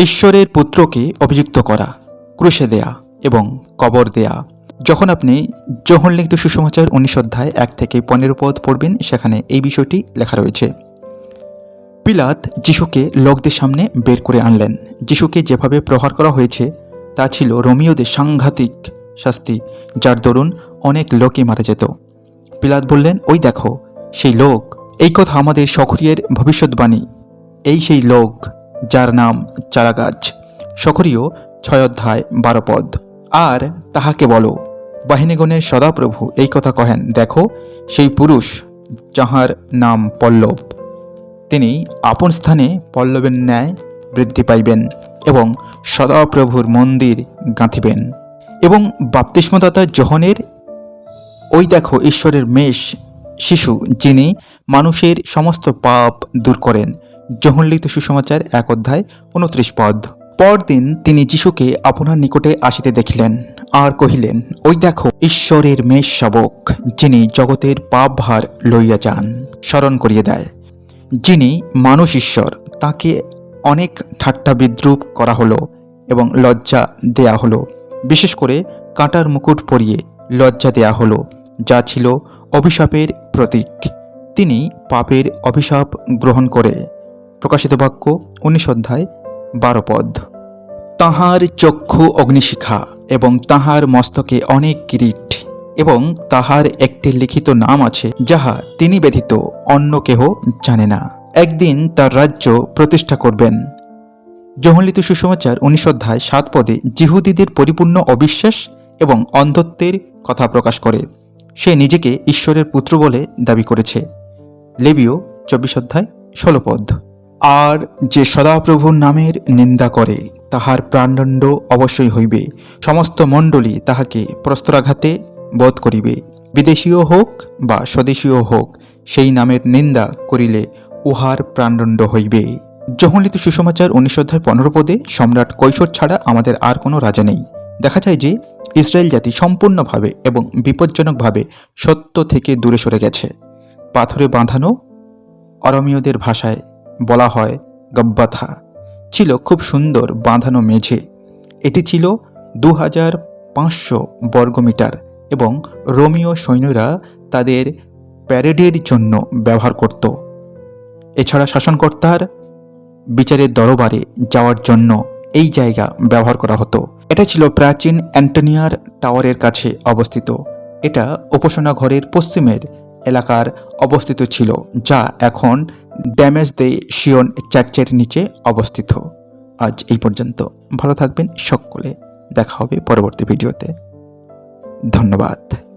ঈশ্বরের পুত্রকে অভিযুক্ত করা, ক্রুশে দেয়া এবং কবর দেয়া। যখন আপনি যখন লিখিত সুসমাচার উনিশ অধ্যায় এক থেকে পনেরো পদ পড়বেন, সেখানে এই বিষয়টি লেখা রয়েছে। পিলাত যিশুকে লোকদের সামনে বের করে আনলেন। যিশুকে যেভাবে প্রহার করা হয়েছে, তা ছিল রোমিওদের সাংঘাতিক শাস্তি, যার দরুন অনেক লোকই মারা যেত। পিলাত বললেন, ওই দেখো, সেই লোক, এই কথা আমাদের সখরিয়ের ভবিষ্যৎবাণী। এই সেই লোক যার নাম চারাগাছ। সখরীয় ছয় অধ্যায়, বারো পদ। আর তাহাকে বলো বাহিনীগণের সদাপ্রভু এই কথা কহেন, দেখো, সেই পুরুষ যাহার নাম পল্লব। তিনি আপন স্থানে পল্লবের ন্যায় বৃদ্ধি পাইবেন এবং সদাপ্রভুর মন্দির গাঁথিবেন। এবং বাপ্তিস্মদাতা জহনের, ওই দেখো ঈশ্বরের মেষ শিশু, যিনি মানুষের সমস্ত পাপ দূর করেন। জহনলিত সুসমাচার এক অধ্যায় উনত্রিশ পদ। পরদিন তিনি যিশুকে আপনার নিকটে আসিতে দেখিলেন, আর কহিলেন, ওই দেখো, ঈশ্বরের মেষ শাবক, যিনি জগতের পাপ ভার লইয়া যান, স্মরণ করিয়ে দেয়। যিনি মানুষ ঈশ্বর, তাকে অনেক ঠাট্টা বিদ্রুপ করা হলো এবং লজ্জা দেয়া হলো, বিশেষ করে কাঁটার মুকুট পরিয়ে লজ্জা দেয়া হলো, যা ছিল অভিশাপের প্রতীক। তিনি পাপের অভিশাপ গ্রহণ করে প্রকাশিত বাক্য, উনিশ অধ্যায়, বারো পদ। তাহার চক্ষু অগ্নিশিখা এবং তাহার মস্তকে অনেক কিরিট এবং তাহার একটি লিখিত নাম আছে যাহা তিনি ব্যতীত অন্য কেহ জানে না। একদিন তার রাজ্য প্রতিষ্ঠা করবেন। জহলিত সুসমাচার, উনিশ অধ্যায়, সাত পদে জিহুদিদের পরিপূর্ণ অবিশ্বাস এবং অন্ধত্বের কথা প্রকাশ করে। সে নিজেকে ঈশ্বরের পুত্র বলে দাবি করেছে। লেবিও চব্বিশ অধ্যায়, ষোলো পদ। আর যে সদাপ্রভুর নামের নিন্দা করে, তাহার প্রাণদণ্ড অবশ্যই হইবে। সমস্ত মণ্ডলী তাহাকে প্রস্তরাঘাতে বোধ করিবে। বিদেশীয় হোক বা স্বদেশীয় হোক, সেই নামের নিন্দা করিলে উহার প্রাণদণ্ড হইবে। জহলিত সুসমাচার উনিশ পনেরো পদে সম্রাট কৈশোর ছাড়া আমাদের আর কোনো রাজা নেই। দেখা যায় যে, ইসরায়েল জাতি সম্পূর্ণভাবে এবং বিপজ্জনকভাবে সত্য থেকে দূরে সরে গেছে। পাথরে বাঁধানো অরমীয়দের ভাষায় বলা হয় গব্বাথা। ছিল খুব সুন্দর বাঁধানো মেঝে। এটি ছিল দু হাজার পাঁচশো বর্গমিটার এবং রোমিও সৈন্যরা তাদের প্যারেডের জন্য ব্যবহার করত। এছাড়া শাসনকর্তার বিচারের দরবারে যাওয়ার জন্য এই জায়গা ব্যবহার করা হতো। এটা ছিল প্রাচীন অ্যান্টোনিয়ার টাওয়ারের কাছে অবস্থিত। এটা উপাসনা ঘরের পশ্চিমের এলাকার অবস্থিত ছিল, যা এখন ড্যামেজ দে শিওন চার্চের নিচে অবস্থিত। আজ এই পর্যন্ত। ভালো থাকবেন সকলে। দেখা হবে পরবর্তী ভিডিওতে। ধন্যবাদ।